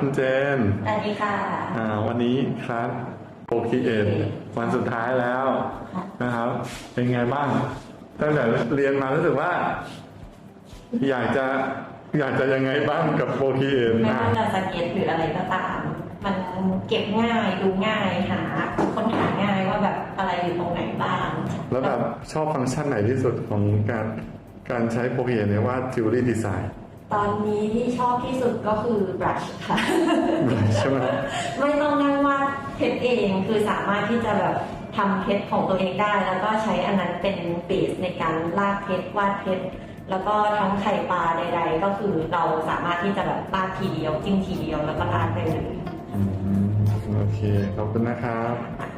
ครับคุณเจนสวัสดีค่ะอ่าวันนี้คลาสโอคีเอ็นวันสุดท้ายแล้วค่ะนะครับ เป็นไงบ้างตั้งแต่เรียนมารู้สึกว่า อยากจะอยากจะยังไงบ้างกับโอคีเอ็นไม่นะว่าจะสเก็ตหรืออะไรก็ตาม มันเก็บง่ายดูง่ายหาค้นหาง่ายว่าแบบอะไรอยู่ตรงไหนบ้าง แล้วแบบชอบฟังก์ชันไหนที่สุดของการการใช้โอคีเอ็นในว่าจิวเวลรี่ดีไซน์ ตอนนี้ที่ชอบที่สุดก็คือ brush ค่ะ ใช่ไหมไม่ต้องนั่งวาดเพชรเองคือสามารถที่จะแบบทำเพชรของตัวเองได้ แล้วก็ใช้อันนั้นเป็นเบสในการลากเพชรวาดเพชรแล้วก็ทั้งไข่ปลาใดๆ ก็คือเราสามารถที่จะแบบลากทีเดียวจิ้มทีเดียวแล้วก็ลากได้เลยอืมโอเคขอบคุณนะครับค่ะ